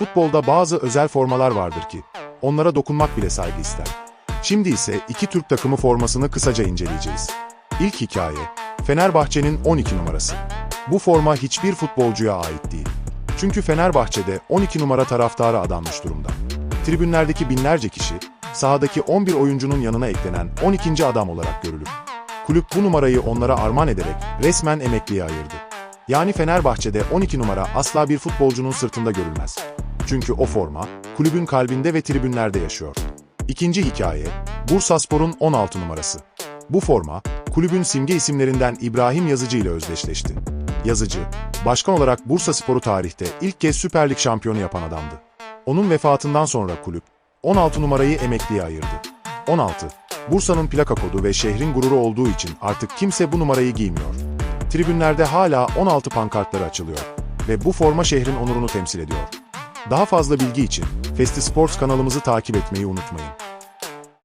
Futbolda bazı özel formalar vardır ki, onlara dokunmak bile saygı ister. Şimdi ise iki Türk takımı formasını kısaca inceleyeceğiz. İlk hikaye, Fenerbahçe'nin 12 numarası. Bu forma hiçbir futbolcuya ait değil. Çünkü Fenerbahçe'de 12 numara taraftarı adanmış durumda. Tribünlerdeki binlerce kişi, sahadaki 11 oyuncunun yanına eklenen 12. adam olarak görülür. Kulüp bu numarayı onlara armağan ederek resmen emekliye ayırdı. Yani Fenerbahçe'de 12 numara asla bir futbolcunun sırtında görülmez. Çünkü o forma, kulübün kalbinde ve tribünlerde yaşıyor. İkinci hikaye, Bursaspor'un 16 numarası. Bu forma, kulübün simge isimlerinden İbrahim Yazıcı ile özdeşleşti. Yazıcı, başkan olarak Bursaspor'u tarihte ilk kez Süper Lig şampiyonu yapan adamdı. Onun vefatından sonra kulüp, 16 numarayı emekliye ayırdı. 16, Bursa'nın plaka kodu ve şehrin gururu olduğu için artık kimse bu numarayı giymiyor. Tribünlerde hala 16 pankartları açılıyor ve bu forma şehrin onurunu temsil ediyor. Daha fazla bilgi için Festi Sports kanalımızı takip etmeyi unutmayın.